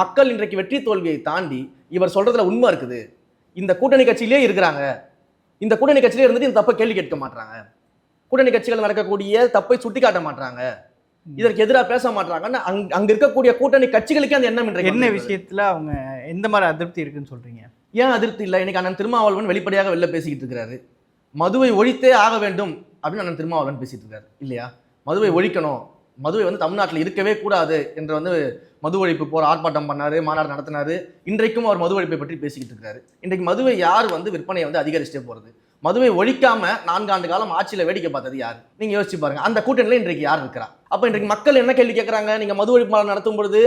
Speaker 1: மக்கள் இன்றைக்கு வெற்றி தோல்வியை தாண்டி இவர் சொல்றதுல உண்மை இருக்குது. இந்த கூட்டணி கட்சியிலே இருக்கிறாங்க. இந்த கூட்டணி கட்சியிலே இருந்துட்டு இந்த தப்பை கேள்வி கேட்க மாட்டாங்க கூட்டணி கட்சிகள் நடக்கக்கூடிய தப்பை சுட்டி காட்ட மாட்டாங்க இதற்கு எதிராக பேச மாட்டாங்கன்னு அங்க அங்க இருக்கக்கூடிய கூட்டணி கட்சிகளுக்கே அந்த எண்ணம்
Speaker 2: என்ன. விஷயத்துல அவங்க எந்த மாதிரி அதிருப்தி இருக்குன்னு சொல்றீங்க?
Speaker 1: ஏன் அதிருப்தி இல்லை? இன்னைக்கு அண்ணன் திருமாவளவன் வெளிப்படையாக வெளில பேசிக்கிட்டு இருக்கிறாரு. மதுவை ஒழித்தே ஆக வேண்டும் அப்படின்னு அண்ணன் திருமாவளவன் பேசிட்டு இருக்காரு. இல்லையா? மதுவை ஒழிக்கணும். மதுவை வந்து தமிழ்நாட்டில் இருக்கவே கூடாது என்று வந்து மது ஒழிப்பு போற ஆர்ப்பாட்டம் பண்ணாரு மாநாடு நடத்தினாரு. இன்றைக்கும் அவர் மது ஒழிப்பை பற்றி பேசிக்கிட்டு இருக்காரு. இன்றைக்கு மதுவை யார் வந்து விற்பனையை வந்து அதிகரிச்சுட்டே போறது? மதுவை ஒழிக்காம நான்காண்டு காலம் ஆட்சியில் வேடிக்கை பார்த்தது யார்? நீங்க யோசிச்சு பாருங்க. அந்த கூட்டணியில் இன்றைக்கு யார் இருக்கிறா? அப்ப இன்றைக்கு மக்கள் என்ன கேள்வி கேட்கறாங்க நீங்க மது ஒழிப்பு மாநாடு நடத்தும் பொழுது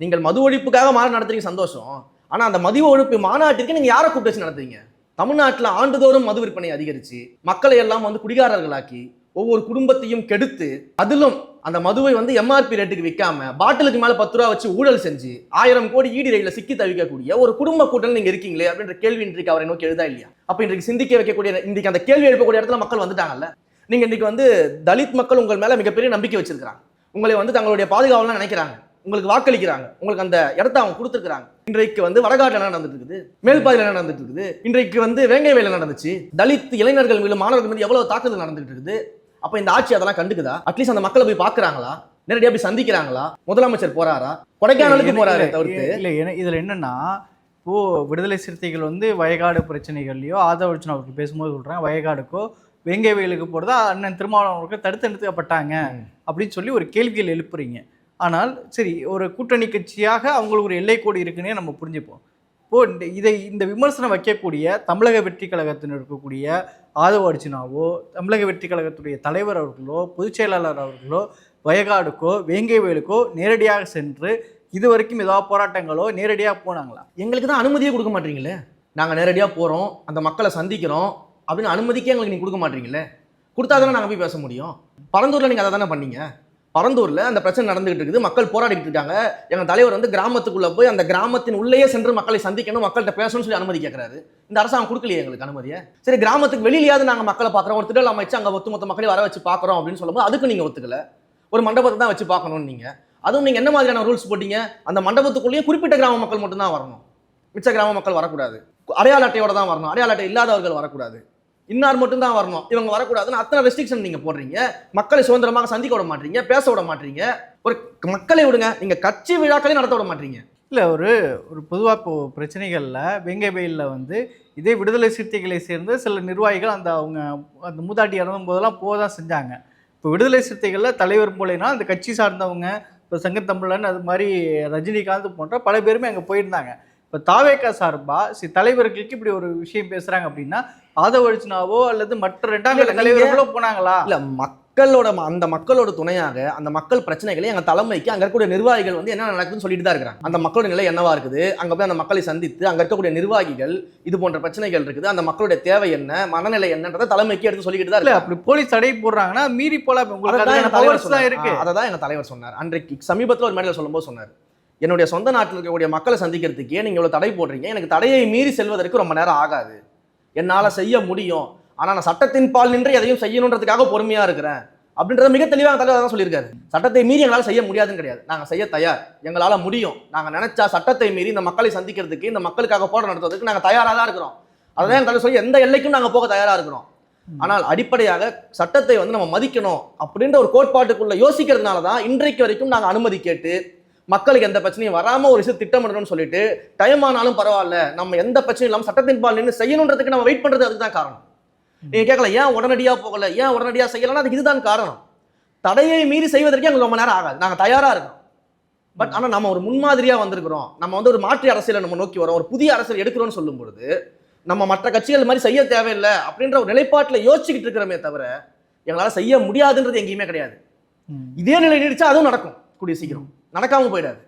Speaker 1: நீங்கள் மது ஒழிப்புக்காக மாநாடு நடத்துறீங்க சந்தோஷம். ஆனா அந்த மது ஒழிப்பு மாநாட்டிற்கு நீங்க யாரை கூப்பிட்டு வச்சு நடத்துறீங்க? தமிழ்நாட்டில் ஆண்டுதோறும் மது விற்பனை அதிகரிச்சு மக்களை எல்லாம் வந்து குடிகாரர்களாக்கி ஒவ்வொரு குடும்பத்தையும் கெடுத்து அதிலும் அந்த மதுவை வந்து எம்ஆர்பி ரேட்டுக்கு விற்காம பாட்டிலுக்கு மேலே பத்து ரூபா வச்சு ஊழல் செஞ்சு ஆயிரம் கோடி ஈடி ரயில சிக்கி தவிக்கக்கூடிய ஒரு குடும்ப கூட்டம் நீங்க இருக்கீங்களே அப்படின்ற கேள்வி இன்றைக்கு அவரை நோக்கி எழுதா இல்லையா? அப்போ இன்றைக்கு சிந்திக்க வைக்கக்கூடிய இன்றைக்கு அந்த கேள்வி எழுப்பக்கூடிய இடத்துல மக்கள் வந்துட்டாங்கல்ல? நீங்க இன்றைக்கு வந்து தலித் மக்கள் உங்கள் மேல மிகப்பெரிய நம்பிக்கை வச்சிருக்காங்க உங்களை வந்து தங்களுடைய பாதுகாவலாம் நினைக்கிறாங்க. உங்களுக்கு வாக்களிக்கிறாங்க. உங்களுக்கு அந்த இடத்த அவங்க கொடுத்துருக்காங்க இன்றைக்கு வந்து வடகாட்டில் என்ன நடந்துட்டு இருக்குது மேல்பாதையில் என்ன நடந்துட்டு இருக்குது இன்றைக்கு வந்து வேங்கை வேலை நடந்துச்சு. தலித் இளைஞர்கள் மீது மாணவர்கள் மீது எவ்வளவு தாக்குதல் நடந்துட்டு இருக்குது அப்ப இந்த ஆட்சி அதெல்லாம் கண்டுக்குதா? அட்லீஸ்ட் அந்த மக்களை போய் பாக்குறாங்களா நேரடியா போய் சந்திக்கிறாங்களா? முதலமைச்சர் போறாரா? கொடைக்கானலுக்கு
Speaker 2: போறாரு தவிர்த்து. இல்ல இதுல என்னன்னா இப்போ விடுதலை சிறுத்தைகள் வந்து வயகாடு பிரச்சனைகள்லையோ ஆதவர்ஜன் அவருக்கு பேசும்போது சொல்றாங்க வயகாடுக்கோ வேங்கை வயலுக்கு போறதா அண்ணன் திருமாவளவன் அவருக்கு தடுத்து நிறுத்தப்பட்டாங்க அப்படின்னு சொல்லி ஒரு கேள்விகள் எழுப்புறீங்க. ஆனால் சரி ஒரு கூட்டணி கட்சியாக அவங்களுக்கு ஒரு எல்லைக்கோடு இருக்குன்னே நம்ம புரிஞ்சுப்போம். இப்போ இந்த இதை இந்த விமர்சனம் வைக்கக்கூடிய தமிழக வெற்றி கழகத்தினர் இருக்கக்கூடிய ஆதவ அர்ஜுனாவோ தமிழக வெற்றி கழகத்துடைய தலைவர் அவர்களோ பொதுச் செயலாளர் அவர்களோ வயகாடுக்கோ வேங்கை வயலுக்கோ நேரடியாக சென்று இது வரைக்கும் ஏதாவது போராட்டங்களோ நேரடியாக போனாங்களா?
Speaker 1: எங்களுக்கு தான் அனுமதியே கொடுக்க மாட்டீங்களே? நாங்கள் நேரடியாக போகிறோம் அந்த மக்களை சந்திக்கிறோம் அப்படின்னு அனுமதிக்கே எங்களுக்கு நீங்கள் கொடுக்க மாட்டீங்களே? கொடுத்தா தானே நாங்கள் போய் பேச முடியும்? பரந்தூரில் நீங்கள் அதை தானே பண்ணீங்க? பரந்தூரில் அந்த பிரச்சனை நடந்துகிட்டு இருக்குது. மக்கள் போராடிட்டு இருக்காங்க. எங்கள் தலைவர் வந்து கிராமத்துக்குள்ளே போய் அந்த கிராமத்தின் உள்ளேயே சென்று மக்களை சந்திக்கணும் மக்கள்கிட்ட பேசணும்னு சொல்லி அனுமதி கேட்குறாரு. இந்த அரசாங்கம் கொடுக்கலையே எங்களுக்கு அனுமதியை? சரி கிராமத்துக்கு வெளியிலயாவது நாங்கள் மக்களை பார்க்குறோம். ஒரு திடல் அமைச்சு ஒத்து மொத்த மக்களை வர வச்சு பார்க்குறோம் அப்படின்னு சொல்லும்போது அதுக்கு நீங்கள் ஒத்துக்கல. ஒரு மண்டபத்தை தான் வச்சு பார்க்கணும்னு நீங்கள் அதுவும் நீங்கள் என்ன மாதிரியான ரூல்ஸ் போட்டீங்க? அந்த மண்டபத்துக்குள்ளேயே குறிப்பிட்ட கிராம மக்கள் மட்டும்தான் வரணும். மிச்ச கிராம மக்கள் வரக்கூடாது. அடையாள அட்டையோட தான் வரணும். அடையாள அட்டை இல்லாதவர்கள் வரக்கூடாது. இன்னார் மட்டும்தான் வரணும். இவங்க வரக்கூடாதுன்னு அத்தனை ரெஸ்ட்ரிக்ஷன் நீங்கள் போடுறீங்க. மக்களை சுதந்திரமாக சந்திக்க விட மாட்டீங்க பேச விட மாட்டீங்க. ஒரு மக்களை விடுங்க நீங்கள் கட்சி விழாக்களையும் நடத்த விட மாட்டீங்க.
Speaker 2: இல்லை ஒரு ஒரு பொதுவாக இப்போ பிரச்சனைகளில் வெங்கை வெயிலில் வந்து இதே விடுதலை சிறுத்தைகளை சேர்ந்து சில நிர்வாகிகள் அந்த அவங்க அந்த மூதாட்டி இறந்தும் போதெல்லாம் போக தான் செஞ்சாங்க. இப்போ விடுதலை சிறுத்தைகளில் தலைவர் போலேனா அந்த கட்சி சார்ந்தவங்க இப்போ சங்கத்தமிழன் அது மாதிரி ரஜினிகாந்த் போன்ற பல பேருமே அங்கே போயிருந்தாங்க. இப்போ தாவேக்கா சார்பாக சி தலைவர்களுக்கு இப்படி ஒரு விஷயம் பேசுகிறாங்க அப்படின்னா ஆதவ அர்ஜுனாவோ அல்லது மற்ற ரெண்டாம் கட்ட தலைவர்களோ போனாங்களா?
Speaker 1: இல்ல மக்களோட அந்த மக்களோட துணையாக அந்த மக்கள் பிரச்சனைகளை எங்க தலைமைக்கு அங்க இருக்கக்கூடிய நிர்வாகிகள் வந்து என்ன நடக்குதுன்னு சொல்லிட்டு தான் இருக்கிறாங்க. அந்த மக்களோட நிலை என்னவா இருக்குது? அங்க போய் அந்த மக்களை சந்தித்து அங்க இருக்கக்கூடிய நிர்வாகிகள் இது போன்ற பிரச்சனைகள் இருக்குது. அந்த மக்களுடைய தேவை என்ன? மனநிலை என்னன்றதை தலைமைக்கு எடுத்து சொல்லிக்கிட்டு தான்
Speaker 2: இல்லை அப்படி போலீஸ் தடை போடுறாங்கன்னா மீறி போல உங்களுக்கு தான் இருக்கு
Speaker 1: சொன்னார். ஆ, அததான் எங்க தலைவர் சொன்னார். அன்றைக்கு சமீபத்தில் ஒரு மேடையில் சொல்லும்போது சொன்னார். என்னுடைய சொந்த நாட்டில் இருக்கக்கூடிய மக்களை சந்திக்கிறதுக்கே நீங்கள் இவ்வளோ தடை போடுறீங்க? எனக்கு தடையை மீறி செல்வதற்கு ரொம்ப நேரம் ஆகாது. என்னால் செய்ய முடியும். ஆனால் நான் சட்டத்தின் பால் நின்று எதையும் செய்யணுன்றதுக்காக பொறுமையாக இருக்கிறேன். அப்படின்றத மிக தெளிவாக தலைவர் தான் சொல்லியிருக்காரு. சட்டத்தை மீறி எங்களால் செய்ய முடியாதுன்னு கிடையாது. நாங்கள் செய்ய தயார். எங்களால் முடியும். நாங்கள் நினச்சா சட்டத்தை மீறி இந்த மக்களை சந்திக்கிறதுக்கு இந்த மக்களுக்காக போராட்டம் நடத்துவதற்கு நாங்கள் தயாராக தான் இருக்கிறோம். அதான் எங்க தலைவர் சொல்லி எந்த எல்லைக்கும் நாங்கள் போக தயாராக இருக்கிறோம். ஆனால் அடிப்படையாக சட்டத்தை வந்து நம்ம மதிக்கணும் அப்படின்ற ஒரு கோட்பாட்டுக்குள்ள யோசிக்கிறதுனால தான் இன்றைக்கு வரைக்கும் நாங்கள் அனுமதி கேட்டு மக்களுக்கு எந்த பிரச்சனையும் வராம ஒரு விஷயம் திட்டமிடணும்னு சொல்லிட்டு டைம் ஆனாலும் பரவாயில்ல நம்ம எந்த பிரச்சனையும் இல்லாம சட்டத்தின் பால் நின்று செய்யணுன்றதுக்கு நம்ம வெயிட் பண்றது அதுக்கு தான் காரணம் நீங்க கேட்கல ஏன் உடனடியா போகல ஏன் உடனடியா செய்யலன்னா அதுக்கு இதுதான் காரணம். தடையை மீறி செய்வதற்கு எங்களுக்கு ரொம்ப நேரம் ஆகாது. நாங்க தயாரா இருக்கோம். பட் ஆனா நம்ம ஒரு முன்மாதிரியா வந்திருக்கிறோம். நம்ம வந்து ஒரு மாற்று அரசியலை நம்ம நோக்கி வரோம். ஒரு புதிய அரசியல் எடுக்கிறோம்னு சொல்லும் பொழுது நம்ம மற்ற கட்சிகள் மாதிரி செய்ய தேவையில்லை அப்படின்ற ஒரு நிலைப்பாட்டில் யோசிச்சுக்கிட்டு இருக்கிறோமே தவிர எங்களால செய்ய முடியாதுன்றது எங்கேயுமே கிடையாது. இதே நிலை நீடிச்சா அதுவும் நடக்கும் கூடிய சீக்கிரம். நடக்காமல் போயிடாது.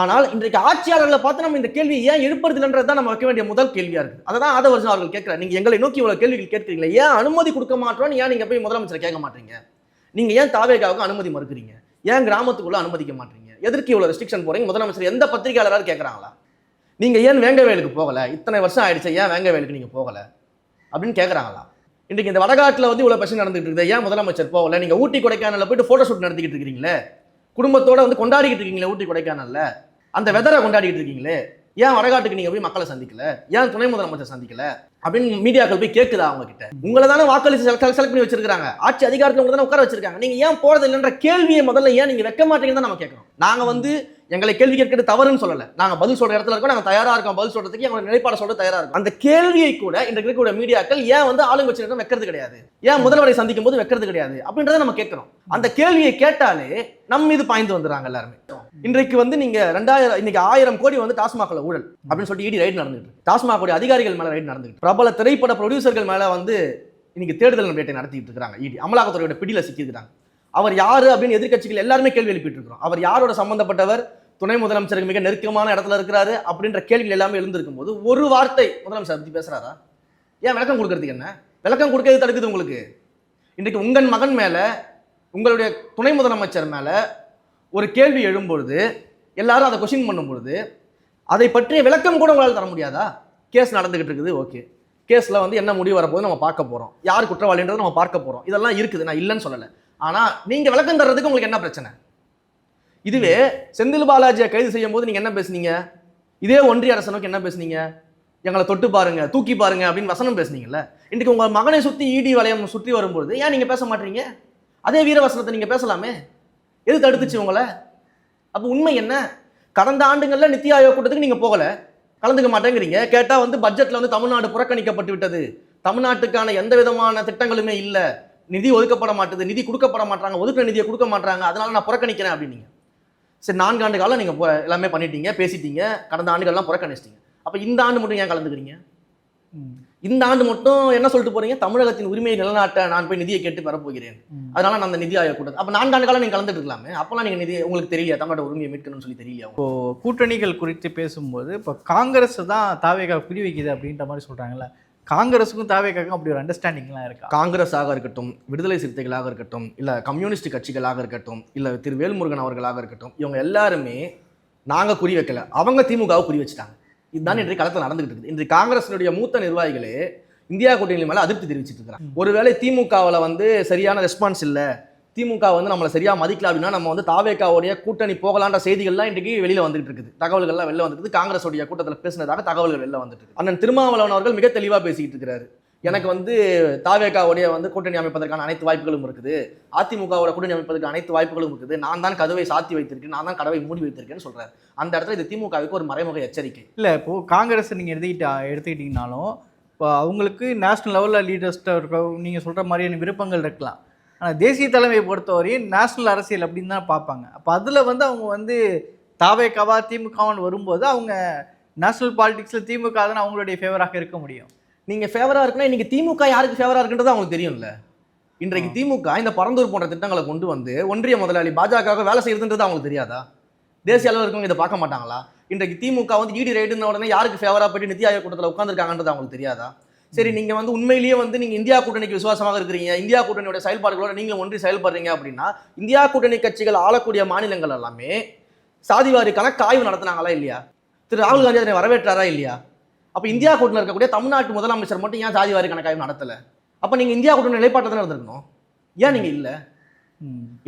Speaker 1: ஆனால் இன்றைக்கு ஆட்சியாளர்களை பார்த்து நம்ம இந்த கேள்வி ஏன் எழுப்புறதுலன்றது தான் நம்ம வைக்க வேண்டிய முதல் கேள்வியாக இருக்குது அதை தான் ஆதவர்ஜன் அவர்கள் கேட்குறாரு. நீங்கள் எங்களை நோக்கி இவ்வளோ கேள்விகள் கேட்குறீங்களே ஏன் அனுமதி கொடுக்க மாட்டோம்னு ஏன் நீங்கள் போய் முதலமைச்சர் கேட்க மாட்டீங்க? நீங்கள் ஏன் தாவேகாவுக்கு அனுமதி மறுக்கிறீங்க? ஏன் கிராமத்துக்குள்ளே அனுமதிக்க மாட்டீங்க? எதற்கு இவ்வளோ ரெஸ்ட்ரிக்ஷன் போகிறீங்க முதலமைச்சர் எந்த பத்திரிகையாளராக கேட்குறாங்களா? நீங்கள் ஏன் வேங்கவேலுக்கு போகலை? இத்தனை வருஷம் ஆயிடுச்சு ஏன் வேங்கவேலுக்கு நீங்கள் போகலை? அப்படின்னு கேட்குறாங்களா? இன்றைக்கு இந்த வடகாட்டில் வந்து இவ்வளோ பிரச்சனை நடந்துகிட்டு இருக்குது. ஏன் முதலமைச்சர் போகலை? நீங்கள் ஊட்டி கொடைக்கானலில் போயிட்டு ஃபோட்டோ ஷூட் நடத்திக்கிட்டு இருக்கீங்களே குடும்பத்தோட வந்து கொண்டாடிக்கிட்டு இருக்கீங்களே ஊட்டி கொடைக்கானல்ல? அந்த வெதரை கொண்டாடிக்கிட்டு இருக்கீங்களே? ஏன் வடகாட்டுக்கு நீங்க போய் மக்களை சந்திக்கல? ஏன் துணை முதலமைச்சர் சந்திக்கல? அப்படின்னு மீடியாக்கள் போய் கேட்குதா அவங்க கிட்ட உங்களை தானே வாக்களிச்சு செலக்ட் செலக்ட் பண்ணி வச்சிருக்காங்க ஆட்சி அதிகாரத்தில் உங்களை தானே உட்கார வச்சிருக்காங்க. நீங்க ஏன் போறது இல்லைன்ற கேள்வியை முதல்ல ஏன் நீங்க வைக்க மாட்டீங்கன்னு தான் நம்ம கேட்கறோம். நாங்க வந்து எங்களை கேள்வி கேட்கிறது தவறுன்னு சொல்லலை. நாங்கள் பதில் சொல்கிற இடத்துல இருக்கோம் நாங்கள் தயாராக இருக்கோம். பதில் சொல்கிறதுக்கு எங்களை நிலைப்பாடு சொல்ல தயாராக இருக்கும். அந்த கேள்வியை கூட இன்றைக்கு இருக்கக்கூடிய மீடியாக்கள் ஏன் வந்து ஆளுங்கட்சியிடம் வைக்கிறது கிடையாது? ஏன் முதல்வரை சந்திக்கும் போது வைக்கிறது கிடையாது? அப்படின்றத நம்ம கேட்குறோம். அந்த கேள்வியை கேட்டாலே நம்ம மீது பாய்ந்து வந்துடுறாங்க எல்லாருமே. இன்றைக்கு வந்து நீங்க ரெண்டாயிரம் இன்னைக்கு ஆயிரம் கோடி வந்து டாஸ்மாக்ல ஊழல் அப்படின்னு சொல்லிட்டு இடி ரைடு நடந்துட்டு டாஸ்மாக டாஸ்மாக் அதிகாரிகள் மேல ரைடு நடந்துட்டு பிரபல திரைப்பட ப்ரொடியூசர்கள் மேல வந்து இன்னைக்கு தேடுதல் வேட்டை நடத்திட்டு இருக்காங்க இடி அமலாக்கத்துறையோட பிடியில சிக்கியிருக்காங்க அவர் யாரு அப்படின்னு எதிர்க்கட்சிகள் எல்லாருமே கேள்வி எழுப்பிட்டு இருக்கிறோம் அவர் யாரோட சம்பந்தப்பட்டவர்? துணை முதலமைச்சருக்கு மிக நெருக்கமான இடத்துல இருக்கிறாரு அப்படின்ற கேள்விகள் எல்லாமே எழுந்திருக்கும் போது ஒரு வார்த்தை முதலமைச்சர் பற்றி பேசுறாரா? ஏன் விளக்கம் கொடுக்கறதுக்கு என்ன? விளக்கம் கொடுக்கறது தடுக்குது உங்களுக்கு? இன்றைக்கு உங்கள் மகன் மேலே உங்களுடைய துணை முதலமைச்சர் மேலே ஒரு கேள்வி எழும்பொழுது எல்லாரும் அதை கொஷின் பண்ணும் பொழுது அதை பற்றிய விளக்கம் கூட உங்களால் தர முடியாதா? கேஸ் நடந்துகிட்டு இருக்குது ஓகே கேஸில் வந்து என்ன முடிவு வரப்போகுது நம்ம பார்க்க போகிறோம் யார் குற்றவாளின்றதை நம்ம பார்க்க போகிறோம் இதெல்லாம் இருக்குது நான் இல்லைன்னு சொல்லலை. ஆனால் நீங்கள் விளக்கம் தர்றதுக்கு உங்களுக்கு என்ன பிரச்சனை? இதுவே செந்தில் பாலாஜியை கைது செய்யும் போது நீங்கள் என்ன பேசுனீங்க? இதே ஒன்றிய அரசை நோக்கி என்ன பேசுனீங்க? எங்களை தொட்டு பாருங்க தூக்கி பாருங்க அப்படின்னு வசனம் பேசுனீங்கல்ல. இன்றைக்கு உங்கள் மகனை சுற்றி இடி வளையம் சுற்றி வரும்பொழுது ஏன் நீங்கள் பேச மாட்டீங்க? அதே வீரவசனத்தை நீங்கள் பேசலாமே? எது தடுத்துச்சு உங்களை? அப்போ உண்மை என்ன? கடந்த ஆண்டுகளில் நித்தி ஆயோக் கூட்டத்துக்கு நீங்கள் போகல. கலந்துக்க மாட்டேங்கிறீங்க. கேட்டால் வந்து பட்ஜெட்டில் வந்து தமிழ்நாடு புறக்கணிக்கப்பட்டு விட்டது. தமிழ்நாட்டுக்கான எந்த விதமான திட்டங்களுமே இல்லை. நிதி ஒதுக்கப்பட மாட்டுது நிதி கொடுக்கப்பட மாட்டாங்க ஒதுக்குற நிதியை கொடுக்க மாட்டாங்க அதனால நான் புறக்கணிக்கிறேன் அப்படின்னீங்க. சரி நான்கு ஆண்டு காலம் நீங்க போ- எல்லாமே பண்ணிட்டீங்க பேசிட்டீங்க கடந்த ஆண்டுகள்லாம் புறக்கணிச்சிட்டீங்க. அப்ப இந்த ஆண்டு மட்டும் ஏன் கலந்துக்கிறீங்க. இந்த ஆண்டு மட்டும் என்ன சொல்லிட்டு போறீங்க? தமிழகத்தின் உரிமையை நிலநாட்ட நான் போய் நிதியை கேட்டு பெற போகிறேன்
Speaker 2: ம்.
Speaker 1: அதனால நான் அந்த நிதி ஆயோக் கூட்டத்து அப்ப நான்கு ஆண்டு காலம் நீங்க கலந்துட்டு இருக்கலாமே அப்பெல்லாம் நீங்க நிதி உங்களுக்கு தெரியல தமிழோட உரிமையை மீட்கணும்னு சொல்லி தெரியல
Speaker 2: கூட்டணிகள் குறித்து பேசும்போது இப்போ காங்கிரஸ் தான் தாவேகா குறி வைக்குது அப்படின்ற மாதிரி சொல்கிறாங்கல்ல காங்கிரஸுக்கும் தாவேக்காக்கும் அப்படி ஒரு அண்டர்ஸ்டாண்டிங்லாம் இருக்கா?
Speaker 1: காங்கிரஸாக இருக்கட்டும் விடுதலை சிறுத்தைகளாக இருக்கட்டும் இல்லை கம்யூனிஸ்ட் கட்சிகளாக இருக்கட்டும் இல்லை திரு வேல்முருகன் அவர்களாக இருக்கட்டும் இவங்க எல்லாருமே நாங்கள் குறி வைக்கல. அவங்க திமுகவை குறி வச்சுட்டாங்க. இதுதான் இன்றைக்கு களத்தில் நடந்துகிட்டு இருக்குது. இன்றைக்கு காங்கிரசினுடைய மூத்த நிர்வாகிகளே இந்தியா கூட்டணி மேலே அதிருப்தி தெரிவிச்சிட்டு இருக்கிறாங்க. ஒருவேளை திமுகவில் வந்து சரியான ரெஸ்பான்ஸ் இல்லை திமுக வந்து நம்மளை சரியாக மதிக்கல அப்படின்னா நம்ம வந்து தாவேக்காவுடைய கூட்டணி போகலான்ற செய்திகள்லாம் இன்றைக்கு வெளியில் வந்துட்டு இருக்குது. தகவல்கள்லாம் வெளில வந்துட்டு காங்கிரஸோடைய கூட்டத்தில் பேசினதாக தகவல்கள் வெளில வந்துட்டு அண்ணன் திருமாவளவன் அவர்கள் மிக தெளிவாக பேசிக்கிட்டு இருக்கிறாரு எனக்கு வந்து தாவேக்காவுடைய வந்து கூட்டணி அமைப்பதற்கான அனைத்து வாய்ப்புகளும் இருக்குது. அதிமுகவோட கூட்டணி அமைப்பதற்கு அனைத்து வாய்ப்புகளும் இருக்குது. நான் தான் கதவை சாத்தி வைத்திருக்கேன். நான் தான் கதவை மூடி வைத்திருக்கேன்னு சொல்கிறார் அந்த இடத்துல இது திமுகவுக்கு ஒரு மறைமுக எச்சரிக்கை.
Speaker 2: இல்லை இப்போது காங்கிரஸ் நீங்கள் எடுத்துக்கிட்டா எடுத்துக்கிட்டிங்கனாலும் இப்போ அவங்களுக்கு நேஷ்னல் லெவலில் லீடர்ஸ்ட்டாக இருக்க நீங்கள் சொல்கிற மாதிரியான விருப்பங்கள் இருக்கலாம். ஆனால் தேசிய தலைமையை பொறுத்தவரையும் நேஷ்னல் அரசியல் அப்படின்னு தான் பார்ப்பாங்க. அப்போ அதில் வந்து அவங்க வந்து தாவேக்காவா திமுகவான்னு வரும்போது அவங்க நேஷனல் பாலிடிக்ஸில் திமுக தான் அவங்களுடைய ஃபேவராக இருக்க முடியும்.
Speaker 1: நீங்க ஃபேவரா இருக்குன்னா இன்னைக்கு திமுக யாருக்கு ஃபேவரா இருக்குன்றது அவங்களுக்கு தெரியும்ல. இன்றைக்கு திமுக இந்த பரந்தூர் போன்ற திட்டங்களை கொண்டு வந்து ஒன்றிய முதலாளி பாஜக வேலை செய்யறதுன்றது அவங்களுக்கு தெரியாதா? தேசிய அளவில் இருக்கவங்க இதை பார்க்க மாட்டாங்களா? இன்றைக்கு திமுக வந்து இடி ரைடுன உடனே யாருக்கு ஃபேவரா போயிட்டு நித்தி ஆயோக் கூட்டத்தில் உட்காந்துருக்காங்கன்றது அவங்களுக்கு தெரியாதா? சரி நீங்க வந்து உண்மையிலேயே வந்து நீங்க இந்தியா கூட்டணிக்கு விசுவாசமாக இருக்கிறீங்க. இந்தியா கூட்டணியோட செயல்பாடுகளோட நீங்களும் ஒன்றி செயல்படுறீங்க அப்படின்னா இந்தியா கூட்டணி கட்சிகள் ஆளக்கூடிய மாநிலங்கள் எல்லாமே சாதிவாரி கணக்கு ஆய்வு நடத்துனாங்களா இல்லையா? திரு ராகுல் காந்தி அதனை வரவேற்றாரா இல்லையா? அப்போ இந்தியா கூட்டணியில் இருக்கக்கூடிய தமிழ்நாட்டு முதலமைச்சர் மட்டும் ஏன் சாதிவாரி கணக்காய்வு நடத்தலை? அப்போ நீங்கள் இந்தியா கூட்டணி நிலைப்பாட்டை தான் இருந்திருக்கணும்? ஏன் நீங்கள் இல்லை?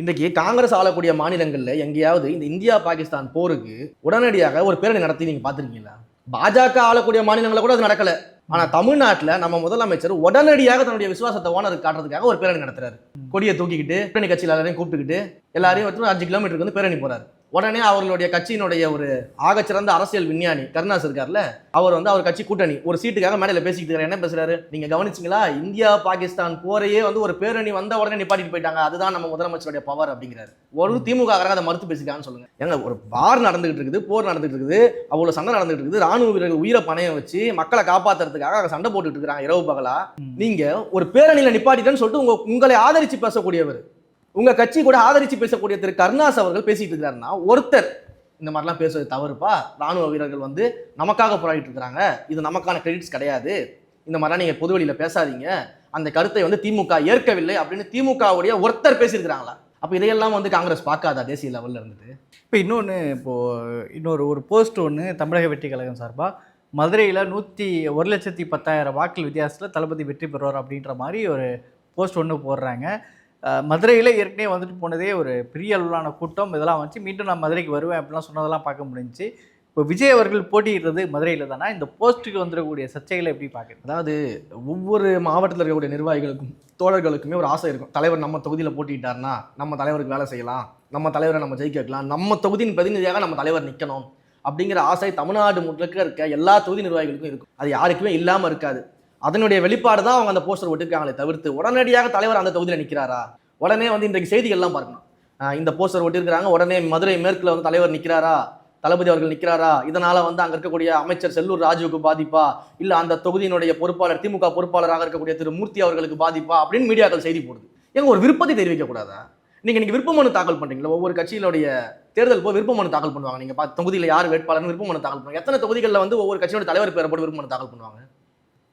Speaker 1: இன்றைக்கு காங்கிரஸ் ஆளக்கூடிய மாநிலங்களில் எங்கேயாவது இந்த இந்தியா பாகிஸ்தான் போருக்கு உடனடியாக ஒரு பேரணி நடத்தி நீங்கள் பார்த்துருக்கீங்களா? பாஜக ஆளக்கூடிய மாநிலங்களில் கூட அது நடக்கலை. ஆனால் தமிழ்நாட்டில் நம்ம முதலமைச்சர் உடனடியாக தன்னுடைய விசுவாசத்தை ஓனருக்கு காட்டுறதுக்காக ஒரு பேரணி நடத்துறாரு. கொடியை தூக்கிக்கிட்டு கூட்டணி கட்சியில் எல்லாரையும் கூப்பிட்டுக்கிட்டு எல்லாரையும் அஞ்சு கிலோமீட்டருக்கு வந்து பேரணி போறாரு. உடனே அவர்களுடைய கட்சியினுடைய ஒரு ஆகச்சிறந்த அரசியல் விஞ்ஞானி கருணாஸ் இருக்கார்ல அவர் வந்து அவர் கட்சி கூட்டணி ஒரு சீட்டுக்காக மேடையில் பேசிக்கிட்டு இருக்காரு. என்ன பேசுறாரு? நீங்க கவனிச்சிங்களா? இந்தியா பாகிஸ்தான் போரையே வந்து ஒரு பேரணி வந்த உடனே நிப்பாட்டிட்டு போயிட்டாங்க. அதுதான் நம்ம முதலமைச்சருடைய பவர் அப்படிங்கிறாரு. ஒரு திமுக அதை மறுத்து பேசிக்கான்னு சொல்லுங்க. ஏங்க ஒரு வார் நடந்துகிட்டு இருக்குது போர் நடந்துகிட்டு இருக்குது அவ்வளவு சண்டை நடந்துகிட்டு இருக்குது. ராணுவ வீரர்கள் உயிரை பணையம் வச்சு மக்களை காப்பாத்துறதுக்காக அங்க சண்டை போட்டுட்டு இருக்காங்க இரவு பகலா. நீங்க ஒரு பேரணியில நிப்பாட்டிட்டேன்னு சொல்லிட்டு உங்க உங்களை ஆதரிச்சு பேசக்கூடியவர். உங்க கட்சி கூட ஆதரிச்சு பேசக்கூடிய திரு கருணாஸ் அவர்கள் பேசிட்டு இருக்காருன்னா ஒருத்தர் இந்த மாதிரிலாம் பேசுறது தவறுப்பா? ராணுவ வீரர்கள் வந்து நமக்காக போராடிட்டு இருக்கிறாங்க. இது நமக்கான கிரெடிட்ஸ் கிடையாது. இந்த மாதிரிலாம் நீங்க பொதுவெளியில பேசாதீங்க. அந்த கருத்தை வந்து திமுக ஏற்கவில்லை அப்படின்னு திமுகவுடைய ஒருத்தர் பேசியிருக்கிறாங்களா? அப்ப இதையெல்லாம் வந்து காங்கிரஸ் பார்க்காதா தேசிய லெவல்ல இருந்துட்டு?
Speaker 2: இப்போ இன்னொன்று இப்போது இன்னொரு ஒரு போஸ்ட் ஒன்று தமிழக வெற்றி கழகம் சார்பாக மதுரையில் நூற்றி ஒரு லட்சத்தி பத்தாயிரம் வாக்கள் வித்தியாசத்தில் தளபதி வெற்றி பெறுவார் அப்படின்ற மாதிரி ஒரு போஸ்ட் ஒன்று போடுறாங்க. மதுரையில் ஏற்கனவே வந்துட்டு போனதே ஒரு பெரிய அளவிலான கூட்டம். இதெல்லாம் வந்துச்சு மீண்டும் நான் மதுரைக்கு வருவேன் அப்படிலாம் சொன்னதெல்லாம் பார்க்க முடிஞ்சுச்சு. இப்போ விஜய் அவர்கள் போட்டியிடுறது மதுரையில் தானே? இந்த போஸ்ட்டுக்கு வந்துடக்கூடிய சர்ச்சைகளை எப்படி பார்க்குறது
Speaker 1: அதாவது ஒவ்வொரு மாவட்டத்தில் இருக்கக்கூடிய நிர்வாகிகளுக்கும் தோழர்களுக்குமே ஒரு ஆசை இருக்கும். தலைவர் நம்ம தொகுதியில் போட்டிட்டாருன்னா நம்ம தலைவருக்கு வேலை செய்யலாம். நம்ம தலைவரை நம்ம ஜெயிக்க வைக்கலாம் நம்ம தொகுதியின் பிரதிநிதியாக நம்ம தலைவர் நிற்கணும் அப்படிங்கிற ஆசை தமிழ்நாடு முழுக்க இருக்க எல்லா தொகுதி நிர்வாகிகளுக்கும் இருக்கும். அது யாருக்குமே இல்லாமல் இருக்காது. அதனுடைய வெளிப்பாடு தான் அவங்க அந்த போஸ்டர் ஒட்டிருக்காங்களே தவிர்த்து உடனடியாக தலைவர் அந்த தொகுதியில் நிற்கிறாரா உடனே வந்து இன்றைக்கு செய்திகள்லாம் பார்க்கணும். இந்த போஸ்டர் ஒட்டியிருக்கிறாங்க உடனே மதுரை மேற்கில் வந்து தலைவர் நிற்கிறாரா தளபதி அவர்கள் நிற்கிறாரா இதனால் வந்து அங்கே இருக்கக்கூடிய அமைச்சர் செல்லூர் ராஜுவுக்கு பாதிப்பா? இல்லை அந்த தொகுதியினுடைய பொறுப்பாளர் திமுக பொறுப்பாளராக இருக்கக்கூடிய திரு மூர்த்தி அவர்களுக்கு பாதிப்பா? அப்படின்னு மீடியாக்கள் செய்தி போடுது. ஏங்க ஒரு விருப்பத்தை தெரிவிக்க கூடாதா? நீங்கள் விருப்ப மனு தாக்கல் பண்ணுறீங்களா ஒவ்வொரு கட்சியினுடைய தேர்தல் போய் விருப்ப மனு தாக்கல் பண்ணுவாங்க. நீங்கள் பா- யார் வேட்பாளர்னு விருப்ப மனு தாக்கல் பண்ணுவாங்க. எத்தனை தொகுதிகளில் வந்து ஒவ்வொரு கட்சியோட தலைவர் பேரை விருப்ப மனு தாக்கல் பண்ணுவாங்க?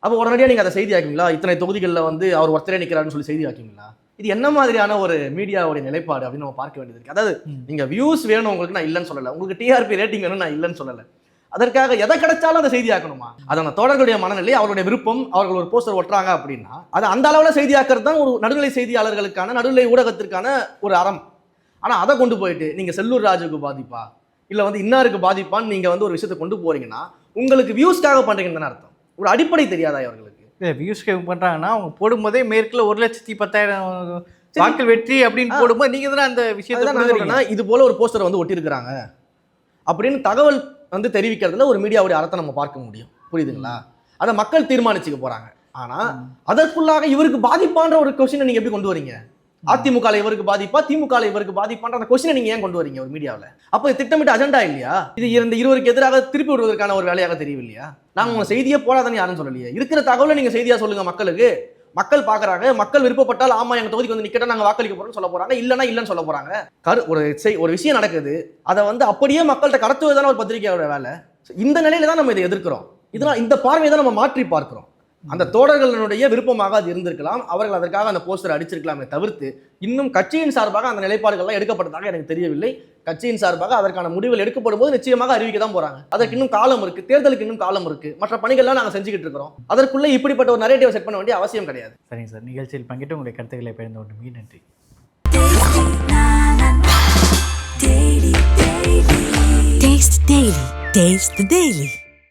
Speaker 1: அப்போ உடனடியாக நீங்க அதை செய்தி ஆக்குவீங்களா இத்தனை தொகுதிகளில் வந்து அவர் ஒருத்தரே நிற்கிறாருன்னு சொல்லி செய்தி ஆக்குவீங்களா இது என்ன மாதிரியான ஒரு மீடியாவுடைய நிலைப்பாடு அப்படின்னு நம்ம பார்க்க வேண்டியது இருக்கு. அதாவது
Speaker 2: ம்.
Speaker 1: நீங்க வியூஸ் வேணும் உங்களுக்கு நான் இல்லைன்னு சொல்லலை. உங்களுக்கு டிஆர்பி ரேட்டிங் வேணும் நான் இல்லைன்னு சொல்லலை. அதற்காக எதை கிடைச்சாலும் அதை செய்தியாக்கணுமா? அது அந்த தோழர்களுடைய மனநிலை அவருடைய விருப்பம் அவர்கள் ஒரு போஸ்டர் ஒட்டுறாங்க அப்படின்னா அது அந்த அளவில் செய்தியாக்குறது தான் ஒரு நடுநிலை செய்தியாளர்களுக்கான நடுநிலை ஊடகத்திற்கான ஒரு அறம். ஆனா அதை கொண்டு போயிட்டு நீங்க செல்லூர் ராஜுக்கு பாதிப்பா? இல்ல வந்து இன்னாருக்கு பாதிப்பான்னு நீங்க வந்து ஒரு விஷயத்தை கொண்டு போறீங்கன்னா உங்களுக்கு வியூஸ்க்காக பண்றீங்கன்னு தானே அர்த்தம். ஒரு அடிப்படை தெரியாதா அவர்களுக்கு
Speaker 2: வியூஸ் கேம் பண்ணுறாங்கன்னா அவங்க போடும்போதே மேற்கில் ஒரு லட்சத்தி பத்தாயிரம் வாக்கள் வெற்றி அப்படின்னு. போடும்போது நீங்கள் தானே அந்த விஷயத்தை
Speaker 1: இது போல ஒரு போஸ்டர் வந்து ஒட்டியிருக்கிறாங்க அப்படின்னு தகவல் வந்து தெரிவிக்கிறதுல ஒரு மீடியாவுடைய அறத்தை நம்ம பார்க்க முடியும். புரியுதுங்களா? அதை மக்கள் தீர்மானிச்சுக்க போறாங்க. ஆனா அதற்குள்ளாக இவருக்கு பாதிப்பான்ற ஒரு கொஸ்டினை நீங்க எப்படி கொண்டு வரீங்க? அதிமுக இவருக்கு பாதிப்பா திமுக இவருக்கு பாதிப்பான்ற அந்த கொஸ்டினை நீங்க ஏன் கொண்டு வரீங்க ஒரு மீடியாவில் அப்போ இது திட்டமிட்ட அஜெண்டா இல்லையா? இது இந்த இருவருக்கு எதிராக திருப்பி விடுவதற்கான ஒரு வேலையாக தெரியவில்லையா? நாங்கள் உங்க செய்தியே போடாதன்னு யாரும் சொல்லலையே. இருக்கிற தகவலை நீங்க செய்தியா சொல்லுங்க மக்களுக்கு. மக்கள் பாக்குறாங்க. மக்கள் விருப்பப்பட்டால் ஆமா எங்க தொகுதிக்கு வந்து நிக்கட்டும் நாங்க வாக்களிக்க போறோம்னு சொல்ல போறாங்க. இல்லைன்னா இல்லைன்னு சொல்ல போறாங்க. கரு ஒரு செய் ஒரு விஷயம் நடக்குது. அதை வந்து அப்படியே மக்கள்கிட்ட கடத்துவது தானே ஒரு பத்திரிகையோட வேலை. இந்த நிலையில தான் நம்ம இதை எதிர்க்கிறோம். இதெல்லாம் இந்த பார்வையை தான் நம்ம மாற்றி பார்க்கிறோம். அந்த தோழர்களுடைய விருப்பமாக அது இருந்திருக்கலாம். அவர்கள் அதற்காக அந்த போஸ்டர் அடிச்சிருக்கலாமே தவிர்த்து இன்னும் கட்சியின் சார்பாக அந்த நிலைப்பாடுகள்லாம் எடுக்கப்பட்டதாக எனக்கு தெரியவில்லை. கட்சியின் சார்பாக அதற்கான முடிவுகள் எடுக்கப்படும் போது நிச்சயமாக அறிவிக்க தான் போறாங்க. அதற்கு இன்னும் காலம் இருக்கு. தேர்தலுக்கு இன்னும் காலம் இருக்கு. மற்ற பணிகள்லாம் நாங்க செஞ்சுக்கிட்டு இருக்கிறோம். அதற்குள்ள இப்படிப்பட்ட ஒரு நரேட்டிவ் செட் பண்ண வேண்டிய அவசியம் கிடையாது.
Speaker 2: சரிங்க சார். நிகழ்ச்சியில் பங்கிட்டு உங்களுடைய கருத்துக்களை பகிர்ந்து கொண்டு மிக நன்றி.
Speaker 3: Taste Daily. Taste the Daily.